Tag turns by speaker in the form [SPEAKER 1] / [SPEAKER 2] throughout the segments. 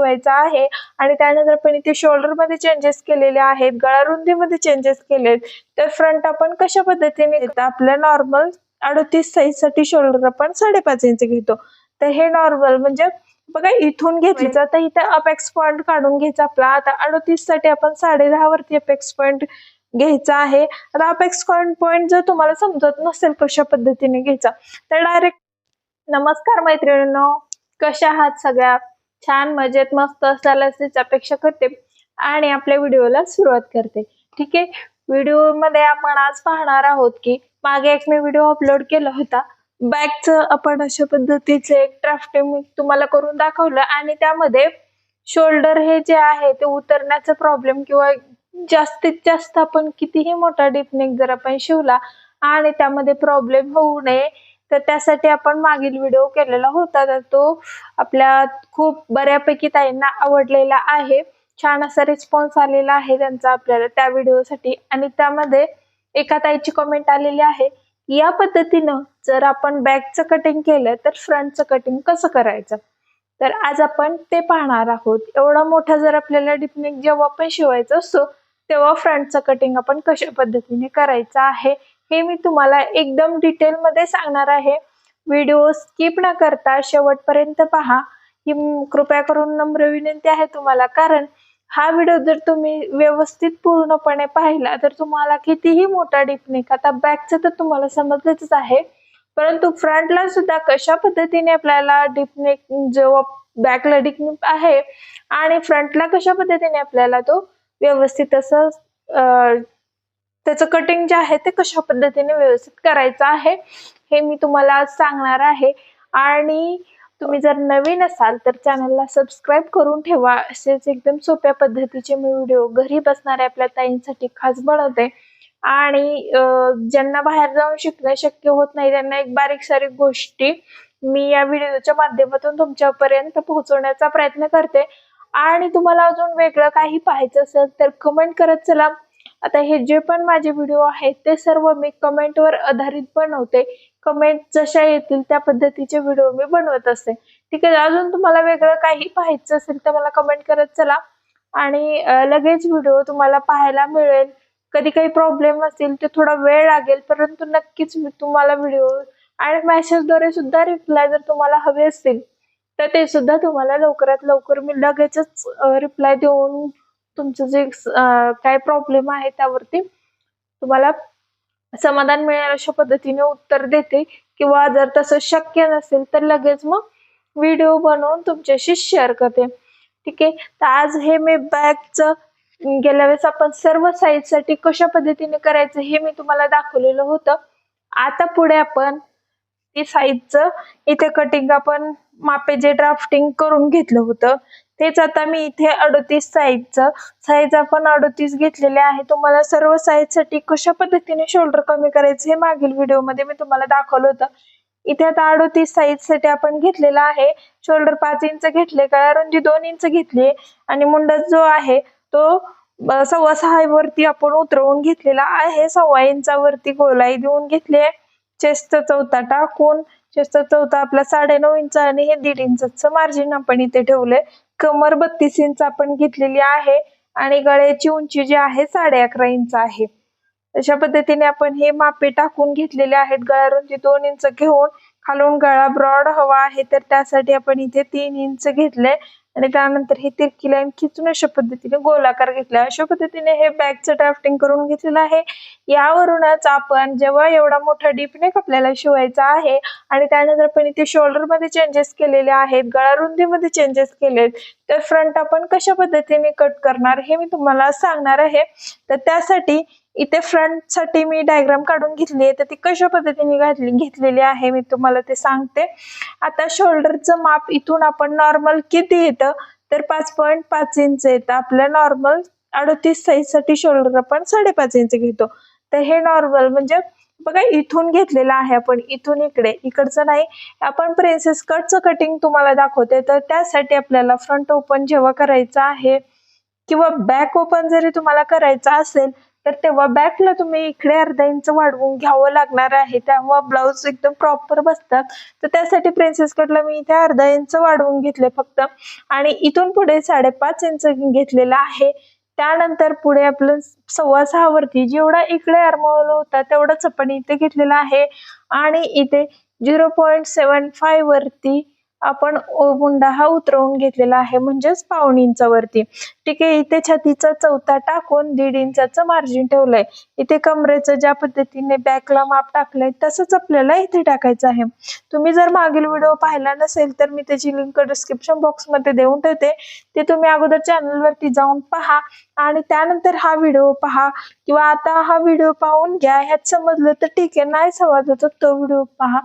[SPEAKER 1] शिवायचा आहे. आणि त्यानंतर आपण इथे शोल्डरमध्ये चेंजेस केलेले आहेत. गळा रुंदीमध्ये चेंजेस केलेत. तर फ्रंट आपण कशा पद्धतीने आपल्या नॉर्मल अडतीस साईजसाठी शोल्डर आपण साडेपाच इंच घेतो. तर हे नॉर्मल म्हणजे बघा इथून घेतलीचा तर इथे अपेक्स पॉइंट काढून घ्यायचा आपला. आता अडतीससाठी आपण साडे दहा वरती अपेक्स पॉइंट घ्यायचा आहे. आता अपेक्स पॉइंट पॉइंट जर तुम्हाला समजत नसेल कशा पद्धतीने घ्यायचा तर डायरेक्ट नमस्कार मैत्रिणींनो. कशा आहात सगळ्या? छान मजेत मस्त असाल अशीच अपेक्षा करते आणि आपल्या व्हिडिओला सुरुवात करते. ठीक आहे? व्हिडिओमध्ये आपण आज पाहणार आहोत की मागे एक मी व्हिडिओ अपलोड केला होता. बॅगचं आपण अशा पद्धतीचे एक ड्राफ्टिंग मी तुम्हाला करून दाखवलं आणि त्यामध्ये शोल्डर हे जे आहे ते उतरण्याचा प्रॉब्लेम किंवा जास्तीत जास्त आपण कितीही मोठा डिपनेक जर आपण शिवला आणि त्यामध्ये प्रॉब्लेम होऊ नये तर त्यासाठी आपण मागील व्हिडिओ केलेला होता. तर तो आपल्या खूप बऱ्यापैकी ताईंना आवडलेला आहे. छान असा रिस्पॉन्स आलेला आहे त्यांचा आपल्याला त्या व्हिडिओसाठी आणि त्यामध्ये एका ताईची कमेंट आलेली आहे या पद्धतीनं जर आपण बॅकचं कटिंग केलं तर फ्रंटचं कटिंग कसं करायचं? तर आज आपण ते पाहणार आहोत. एवढा मोठा जर आपल्याला डिपनेक जेव्हा आपण शिवायचं असतो तेव्हा फ्रंटचं कटिंग आपण कशा पद्धतीने करायचं आहे? हे मी तुम्हाला एकदम डिटेलमध्ये सांगणार आहे. व्हिडिओ स्किप न करता शेवटपर्यंत पहा. ही कृपया करून नम्र विनंती आहे तुम्हाला. कारण हा व्हिडिओ जर तुम्ही व्यवस्थित पूर्णपणे पाहिला तर तुम्हाला कितीही मोठा डिपनेक आता बॅकचं तर तुम्हाला समजलंच आहे. परंतु फ्रंटला सुद्धा कशा पद्धतीने आपल्याला डिपनेक जेव्हा बॅकला डिपनेक आहे आणि फ्रंटला कशा पद्धतीने आपल्याला तो व्यवस्थित असं त्याचं कटिंग जे आहे ते कशा पद्धतीने व्यवस्थित करायचं आहे हे मी तुम्हाला आज सांगणार आहे. आणि तुम्ही जर नवीन असाल तर चॅनलला सबस्क्राईब करून ठेवा. असेच एकदम सोप्या पद्धतीचे मी व्हिडिओ घरी बसणाऱ्या आपल्या ताईंसाठी खास बनवते. आणि ज्यांना बाहेर जाऊन शिकणं शक्य होत नाही त्यांना एक बारीक सारीक गोष्टी मी या व्हिडिओच्या माध्यमातून तुमच्यापर्यंत पोहोचवण्याचा प्रयत्न करते. आणि तुम्हाला अजून वेगळं काही पाहायचं असेल तर कमेंट करत चला. आता हे जे पण माझे व्हिडिओ आहेत ते सर्व मी कमेंटवर आधारित बनवते. कमेंट जशा येतील त्या पद्धतीचे व्हिडिओ मी बनवत असते. ठीक आहे अजून तुम्हाला वेगळं काही पाहायचं असेल तर मला कमेंट करत चला. आणि लगेच व्हिडिओ तुम्हाला पाहायला मिळेल. कधी काही प्रॉब्लेम असतील ते थोडा वेळ लागेल परंतु नक्कीच मी तुम्हाला व्हिडिओ आणि मॅसेजद्वारे सुद्धा रिप्लाय जर तुम्हाला हवे असतील तर ते सुद्धा तुम्हाला लवकरात लवकर मी लगेचच रिप्लाय देऊन तुमचं जे काय प्रॉब्लेम आहे त्यावरती तुम्हाला समाधान मिळेल अशा पद्धतीने उत्तर देते. किंवा जर तसं शक्य नसेल तर लगेच मग व्हिडिओ बनवून तुमच्याशी शेअर करते. ठीक आहे? तर आज हे मी बॅगचं गेल्या वेळेस आपण सर्व साईजसाठी कशा पद्धतीने करायचं हे मी तुम्हाला दाखवलेलं होतं. आता पुढे आपण ती साईजचं इथे कटिंग आपण मापे जे ड्राफ्टिंग करून घेतलं होतं तेच आता मी इथे अडतीस साईजचं साईज आपण अडतीस घेतलेले आहे. तुम्हाला सर्व साईजसाठी कशा पद्धतीने शोल्डर कमी करायचं हे मागील व्हिडिओमध्ये मी तुम्हाला दाखवलं होतं. इथे आता अडतीस साईजसाठी आपण घेतलेला आहे. शोल्डर पाच इंच घेतले गळा रुंदी दोन इंच घेतली आणि मुंड जो आहे तो सव्वा सहा वरती आपण उतरवून घेतलेला आहे. सव्वा इंचावरती गोलाई देऊन घेतली चेस्ट चौथा टाकून चेस्ट चौथा आपला साडे नऊ इंच आणि हे दीड इंच मार्जिन आपण इथे ठेवलंय. कमर बत्तीस इंच आपण घेतलेली आहे आणि गळ्याची उंची जी आहे साडे अकरा इंच आहे. अशा पद्धतीने आपण हे मापे टाकून घेतलेले आहेत. गळा दोन इंच घेऊन खालून गळा ब्रॉड हवा आहे तर त्यासाठी आपण इथे तीन इंच घेतले. आणि त्यानंतर हे तिरकी लाईन खिचून अशा पद्धतीने गोलाकार घेतला. अशा पद्धतीने हे बॅगचं ड्राफ्टिंग करून घेतलेलं आहे. यावरूनच आपण जेव्हा एवढा मोठा डीपनेक आपल्याला शिवायचा आहे आणि त्यानंतर आपण इथे शोल्डरमध्ये चेंजेस केलेले आहेत गळा रुंदीमध्ये चेंजेस केलेत तर फ्रंट आपण कशा पद्धतीने कट करणार हे मी तुम्हाला सांगणार आहे. तर त्यासाठी इथे फ्रंटसाठी मी डायग्राम काढून घेतली आहे. तर ती कशा पद्धतीने घातली घेतलेली आहे मी तुम्हाला ते सांगते. आता शोल्डरचं माप इथून आपण नॉर्मल किती येतं? तर पाच पॉईंट पाच इंच येतं. आपल्या नॉर्मल अडतीस साईजसाठी शोल्डर आपण साडेपाच इंच घेतो. तर हे नॉर्मल म्हणजे बघा इथून घेतलेलं आहे आपण. इथून इकडे. इकडचं नाही. आपण प्रिन्सेस कटचं कटिंग तुम्हाला दाखवते. तर त्यासाठी आपल्याला फ्रंट ओपन जेव्हा करायचं आहे किंवा बॅक ओपन जरी तुम्हाला करायचा असेल तर तेव्हा बॅकला तुम्ही इकडे अर्धा इंच वाढवून घ्यावं लागणार आहे. तेव्हा ब्लाऊज एकदम प्रॉपर बसतात. तर त्यासाठी प्रिन्सेस कटला मी इथे अर्धा इंच वाढवून घेतले फक्त. आणि इथून पुढे साडेपाच इंच घेतलेला आहे. त्यानंतर पुढे आपलं सव्वा सहा वरती जेवढा इकडे आरमोल होता तेवढाच आपण इथे घेतलेला आहे. आणि इथे झिरो पॉईंट सेवन फाय वरती आपण मुंडा हा उतरवून घेतलेला आहे म्हणजेच पाऊण इंचावरती ठीक आहे इथे छातीचा चौथा टाकून दीड इंचाचं मार्जिन ठेवलंय. इथे कमरेचं ज्या पद्धतीने बॅकला माप टाकलंय तसंच आपल्याला इथे टाकायचं आहे. तुम्ही जर मागील व्हिडिओ पाहिला नसेल तर मी त्याची लिंक डिस्क्रिप्शन बॉक्समध्ये देऊन ठेवते. ते तुम्ही अगोदर चॅनलवरती जाऊन पहा आणि त्यानंतर हा व्हिडिओ पहा. किंवा आता हा व्हिडिओ पाहून घ्या. ह्यात समजलं तर ठीक आहे नाही समजलं तर तो व्हिडिओ पहा.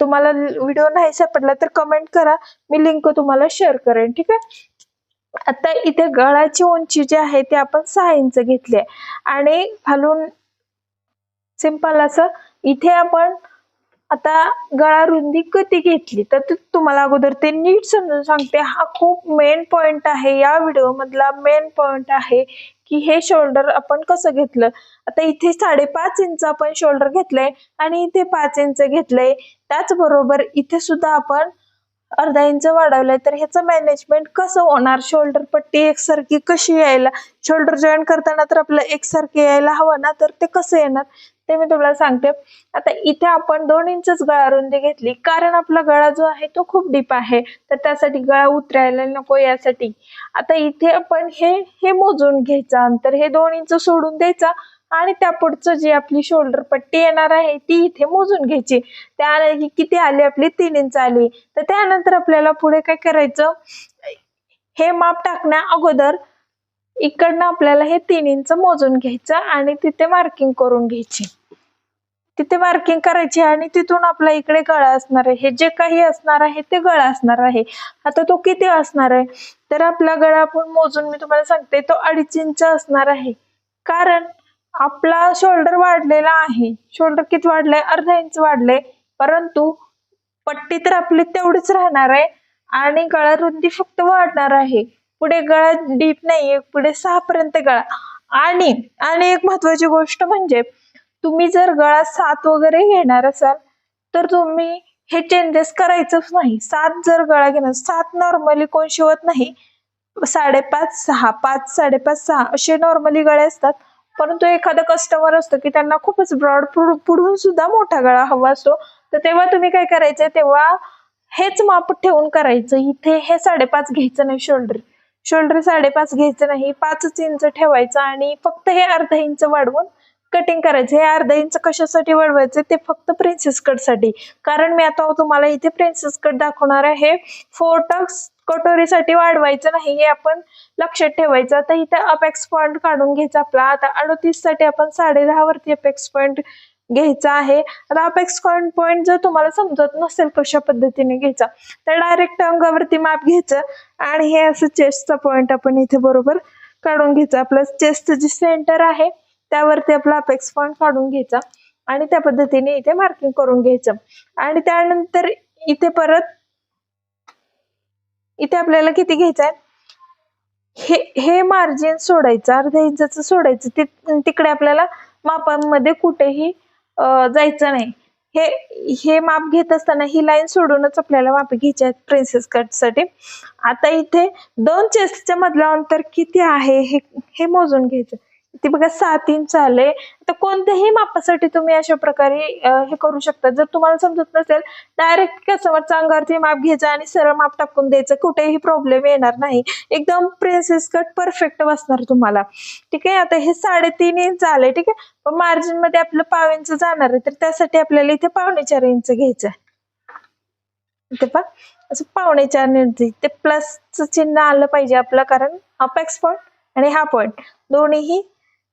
[SPEAKER 1] तुम्हाला व्हिडिओ नाही सापडला तर कमेंट करा. मी लिंक तुम्हाला शेअर करेन ठीक आहे? आता इथे गळाची उंची जी आहे ती आपण सहा इंच घेतली आहे. आणि घालून सिंपल असं इथे आपण आता गळा रुंदी कधी घेतली? तर तुम्हाला अगोदर ते नीट समजून सांगते. हा खूप मेन पॉइंट आहे. या व्हिडिओ मधला मेन पॉइंट आहे की हे शोल्डर आपण कसं घेतलं? आता इथे साडेपाच इंच आपण शोल्डर घेतलंय आणि इथे पाच इंच घेतलंय. त्याचबरोबर इथे सुद्धा आपण अर्धा इंच वाढवलंय तर ह्याचं मॅनेजमेंट कसं होणार? शोल्डर पट्टी एकसारखी कशी यायला? शोल्डर जॉईन करताना तर आपलं एकसारखी यायला हवं ना? तर ते कसं येणार? ते मी तुम्हाला सांगते. आता इथे आपण दोन इंचच गळा रुंदी घेतली. कारण आपला गळा जो आहे तो खूप डीप आहे. तर त्यासाठी गळा उतरायला नको यासाठी. आता इथे आपण हे हे मोजून घ्यायचं अंतर. हे दोन इंच सोडून द्यायचा. आणि त्या पुढचं जी आपली शोल्डर पट्टी येणार आहे ती इथे मोजून घ्यायची. त्या किती आली? आपली तीन इंच आली. तर त्यानंतर आपल्याला पुढे काय करायचं? हे माप टाकण्या अगोदर इकडनं आपल्याला हे तीन इंच मोजून घ्यायचं आणि तिथे मार्किंग करून घ्यायची. तिथे मार्किंग करायची आणि तिथून आपला इकडे गळा असणार आहे. हे जे काही असणार आहे ते गळा असणार आहे. आता तो किती असणार आहे? तर आपला गळा आपण मोजून मी तुम्हाला सांगते तो अडीच इंच असणार आहे. कारण आपला शोल्डर वाढलेला आहे. शोल्डर किती वाढलंय? अर्धा इंच वाढलंय. परंतु पट्टी तर आपली तेवढीच राहणार आहे आणि गळा रुंदी फक्त वाढणार आहे. पुढे गळा डीप नाहीये पुढे सहा पर्यंत गळा. आणि आणि एक महत्वाची गोष्ट म्हणजे तुम्ही जर गळा सात वगैरे घेणार असाल तर तुम्ही हे चेंजेस करायचंच नाही. सात जर गळा घेणार सात नॉर्मली कोण शिवत नाही? साडेपाच सहा पाच साडेपाच सहा असे नॉर्मली गळे असतात. परंतु एखादा कस्टमर असतो की त्यांना खूपच ब्रॉड पुढून सुद्धा मोठा गळा हवा असतो तर तेव्हा तुम्ही काय करायचंय? तेव्हा हेच माप ठेवून करायचं. इथे हे साडेपाच घ्यायचं नाही शोल्डर शोल्डर साडेपाच घ्यायचं नाही पाचच इंच ठेवायचं आणि फक्त हे अर्धा इंच वाढवून कटिंग करायचं. हे अर्धा इंच कशासाठी वाढवायचं? ते फक्त प्रिन्सेस कटसाठी. कारण मी आता तुम्हाला इथे प्रिन्सेस कट दाखवणार आहे. फोटक्स कटोरीसाठी वाढवायचं नाही हे आपण लक्षात ठेवायचं. आता इथे अपेक्स पॉईंट काढून घ्यायचा आपला. आता अडतीससाठी आपण साडे दहा वरती अपेक्स पॉईंट घ्यायचा आहे. आता अपेक्स पॉईंट पॉईंट जर तुम्हाला समजत नसेल कशा पद्धतीने घ्यायचा तर डायरेक्ट अंगावरती माप घ्यायचं आणि हे असं चेस्टचा पॉईंट आपण इथे बरोबर काढून घ्यायचा. आपलं चेस्ट जे सेंटर आहे त्यावरती आपला अपेक्स पॉईंट काढून घ्यायचा आणि त्या पद्धतीने इथे मार्किंग करून घ्यायचं. आणि त्यानंतर इथे परत इथे आपल्याला किती घ्यायचं आहे हे हे मार्जिन सोडायचं अर्ध्या इंचाचं सोडायचं. ति- तिकडे आपल्याला मापांमध्ये कुठेही जायचं नाही. हे हे माप घेत असताना ही लाईन सोडूनच आपल्याला माप घ्यायची आहेत प्रिन्सेस कटसाठी. आता इथे दोन चेस्टच्या मधलं अंतर किती आहे हे हे मोजून घ्यायचं. ती बघा सात इंच आले तर कोणत्याही मापासाठी तुम्ही अशा प्रकारे हे करू शकता. जर तुम्हाला समजत नसेल डायरेक्ट कस्टमरचा अंगावरती माप घ्यायचं आणि सरळ माप टाकून द्यायचं. कुठेही प्रॉब्लेम येणार नाही. एकदम प्रिन्सेस कट परफेक्ट बसणार तुम्हाला. ठीक आहे? आता हे साडेतीन इंच आले ठीक आहे? पण मार्जिनमध्ये आपलं पाव इंच जाणार आहे. तर त्यासाठी आपल्याला इथे पावणे चार इंच घ्यायचं आहे. इथे पा असं पावणे चार इंच. ते प्लसचं चिन्ह आलं पाहिजे आपलं. कारण हा पॉइंट आणि हा पॉइंट दोन्हीही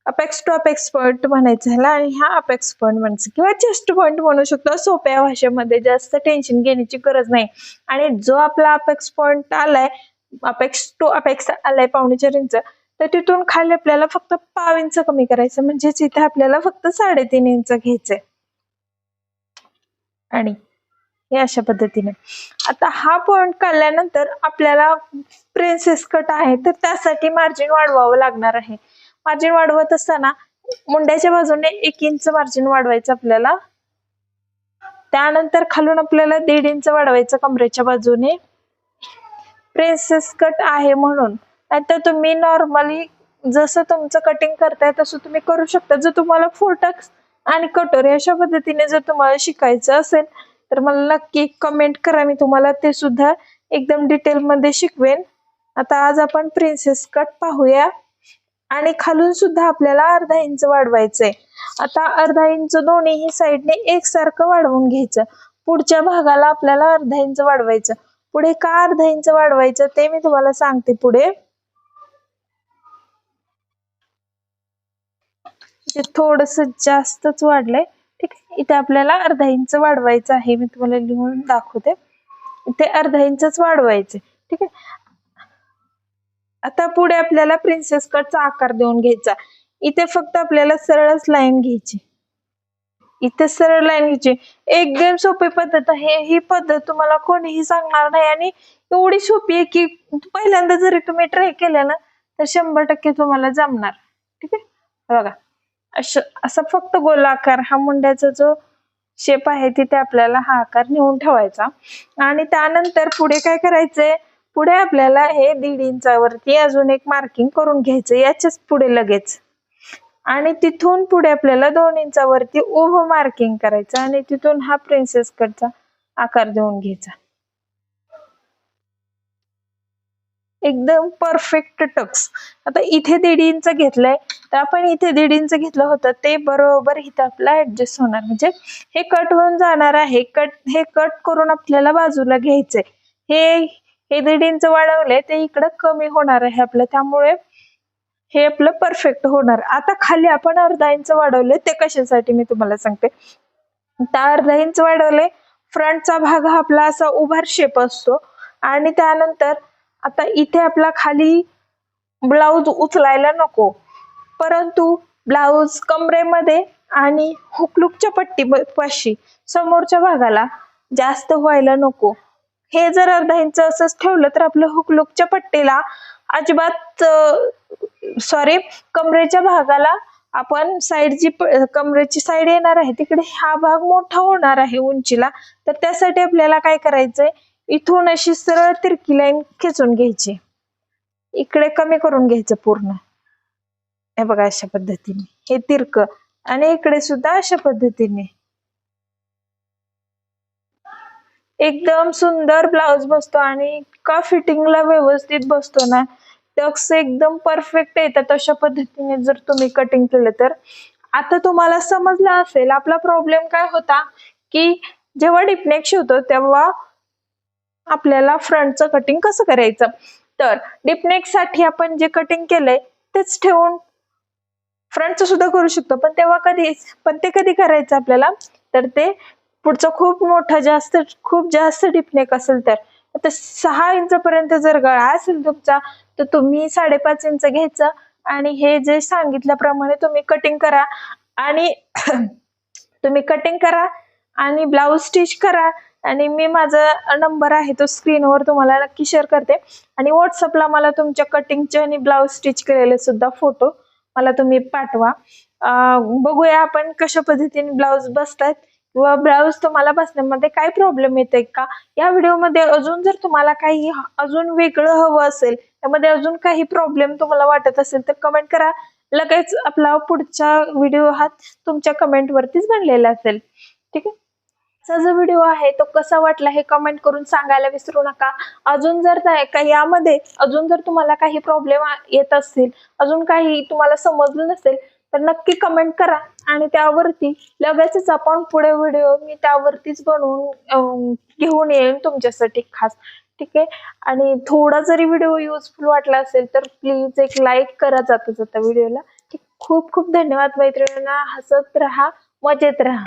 [SPEAKER 1] अपेक्स टू अपेक्स पॉइंट म्हणायचं ह्याला. आणि हा अपेक्स पॉइंट म्हणायचं. किंवा चेस्ट पॉइंट म्हणू शकतो. सोप्या भाषेमध्ये जास्त टेन्शन घेण्याची गरज नाही. आणि जो आपला अपेक्स पॉइंट आलाय अपेक्स टू अपेक्स आलाय पावणे इंच तर तिथून खाली आपल्याला फक्त पाव इंच कमी करायचं. म्हणजेच इथे आपल्याला फक्त साडेतीन इंच घ्यायचंय. आणि हे अशा पद्धतीने. आता हा पॉइंट काढल्यानंतर आपल्याला प्रिन्सेस कट आहे. तर त्यासाठी मार्जिन वाढवावं लागणार आहे. मार्जिन वाढवत असताना मुंड्याच्या बाजूने एक इंच मार्जिन वाढवायचं आपल्याला. त्यानंतर खालून आपल्याला दीड इंच वाढवायचं कमरेच्या बाजूने. प्रिन्सेस कट आहे म्हणून. नाहीतर तुम्ही नॉर्मली जसं तुमचं कटिंग करताय तसं तुम्ही करू शकता. जर तुम्हाला फोटक्स आणि कटोरी अशा पद्धतीने जर तुम्हाला शिकायचं असेल तर मला नक्की कमेंट करा. मी तुम्हाला ते सुद्धा एकदम डिटेलमध्ये शिकवेन. आता आज आपण प्रिन्सेस कट पाहूया. आणि खालून सुद्धा आपल्याला अर्धा इंच वाढवायचंय. आता अर्धा इंच दोन्हीही साईडने एकसारखं वाढवून घ्यायचं. पुढच्या भागाला आपल्याला अर्धा इंच वाढवायचं. पुढे का अर्धा इंच वाढवायचं ते मी तुम्हाला सांगते पुढे. थोडस जास्तच वाढलंय ठीक आहे? इथे आपल्याला अर्धा इंच वाढवायचं आहे. मी तुम्हाला लिहून दाखवते. इथे अर्धा इंचच वाढवायचे ठीक आहे? आता पुढे आपल्याला प्रिन्सेस कटचा आकार देऊन घ्यायचा. इथे फक्त आपल्याला सरळच लाईन घ्यायची. इथे सरळ लाईन घ्यायची. एकदम सोपी पद्धत आहे. ही पद्धत तुम्हाला कोणीही सांगणार नाही. आणि एवढी सोपी आहे की पहिल्यांदा जरी तुम्ही ट्राय केलं ना तर शंभर टक्के तुम्हाला जमणार. ठीक आहे? बघा. असं असा फक्त गोलाकार हा मुंड्याचा जो शेप आहे तिथे आपल्याला हा आकार नेऊन ठेवायचा. आणि त्यानंतर पुढे काय करायचंय? पुढे आपल्याला हे दीड इंचावरती अजून एक मार्किंग करून घ्यायचं याच्याच पुढे लगेच. आणि तिथून पुढे आपल्याला दोन इंचावरती उभं मार्किंग करायचं आणि तिथून हा प्रिन्सेस कटचा आकार देऊन घ्यायचा. एकदम परफेक्ट टक्स आता इथे दीड इंच घेतलंय तर आपण इथे दीड इंच घेतलं होतं ते बरोबर इथं आपला ऍडजस्ट होणार. म्हणजे हे कट होऊन जाणार आहे कट हे कट करून आपल्याला बाजूला घ्यायचंय. हे हे दीड इंच वाढवले ते इकडं कमी होणार आहे आपलं. त्यामुळे हे आपलं परफेक्ट होणार. आता खाली आपण अर्धा इंच वाढवले ते कशासाठी मी तुम्हाला सांगते. त्या अर्धा इंच वाढवले फ्रंटचा भाग हा आपला असा उभार शेप असतो. आणि त्यानंतर आता इथे आपला खाली ब्लाऊज उचलायला नको. परंतु ब्लाऊज कमरेमध्ये आणि हुकलुकच्या पट्टी पाशी समोरच्या भागाला जास्त व्हायला नको. हे जर अर्धा इंच असंच ठेवलं तर आपलं हुकलुकच्या पट्टीला अजिबात सॉरी कमरेच्या भागाला आपण साईड जी कमरेची साईड येणार आहे तिकडे हा भाग मोठा होणार आहे उंचीला. तर त्यासाठी आपल्याला काय करायचंय? इथून अशी सरळ तिरकी लाईन खेचून घ्यायची. इकडे कमी करून घ्यायचं पूर्ण. हे बघा अशा पद्धतीने. हे तिरक. आणि इकडे सुद्धा अशा पद्धतीने. एकदम सुंदर ब्लाउज बसतो आणि का फिटिंगला व्यवस्थित बसतो ना. टक्स एकदम परफेक्ट येतात अशा पद्धतीने जर तुम्ही कटिंग केलं तर. आता तुम्हाला समजलं असेल आपला प्रॉब्लेम काय होता? की जेव्हा डिपनेक शिवतो तेव्हा आपल्याला फ्रंटचं कटिंग कसं करायचं? तर डिपनेकसाठी आपण जे कटिंग केलंय तेच ठेवून फ्रंटचं सुद्धा करू शकतो. पण तेव्हा कधी पण ते कधी करायचं आपल्याला? तर ते पुढचं खूप मोठं जास्त खूप जास्त डिपनेक असेल तर. आता सहा इंच पर्यंत जर गळा असेल तुमचा तर तुम्ही साडेपाच इंच घ्यायचं आणि हे जे सांगितल्याप्रमाणे तुम्ही कटिंग करा आणि तुम्ही कटिंग करा आणि ब्लाऊज स्टिच करा आणि मी माझा नंबर आहे तो स्क्रीनवर तुम्हाला नक्की शेअर करते. आणि व्हॉट्सअपला मला तुमच्या कटिंगचे आणि ब्लाऊज स्टिच केलेले सुद्धा फोटो मला तुम्ही पाठवा. बघूया आपण कशा पद्धतीने ब्लाऊज बसतात व ब्लाऊज तुम्हाला बसण्यामध्ये काय प्रॉब्लेम येते का? या व्हिडिओमध्ये अजून जर तुम्हाला काही अजून वेगळं हवं असेल त्यामध्ये अजून काही प्रॉब्लेम तुम्हाला वाटत असेल तर कमेंट करा. लगेच आपला पुढचा व्हिडिओ हा तुमच्या कमेंटवरतीच बनलेला असेल. ठीक आहे? जो व्हिडिओ आहे तो कसा वाटला हे कमेंट करून सांगायला विसरू नका. अजून जर यामध्ये अजून जर तुम्हाला काही प्रॉब्लेम येत असतील अजून काही तुम्हाला समजलं नसेल तर नक्की कमेंट करा. आणि त्यावरती लगेचच आपण पुढे व्हिडिओ मी त्यावरतीच बनवून घेऊन येईन तुमच्यासाठी खास. ठीक आहे? आणि थोडा जरी व्हिडिओ युजफुल वाटला असेल तर प्लीज एक लाईक करा जाता जाता व्हिडिओला खूप खूप धन्यवाद मैत्रिणींना. हसत राहा मजेत राहा.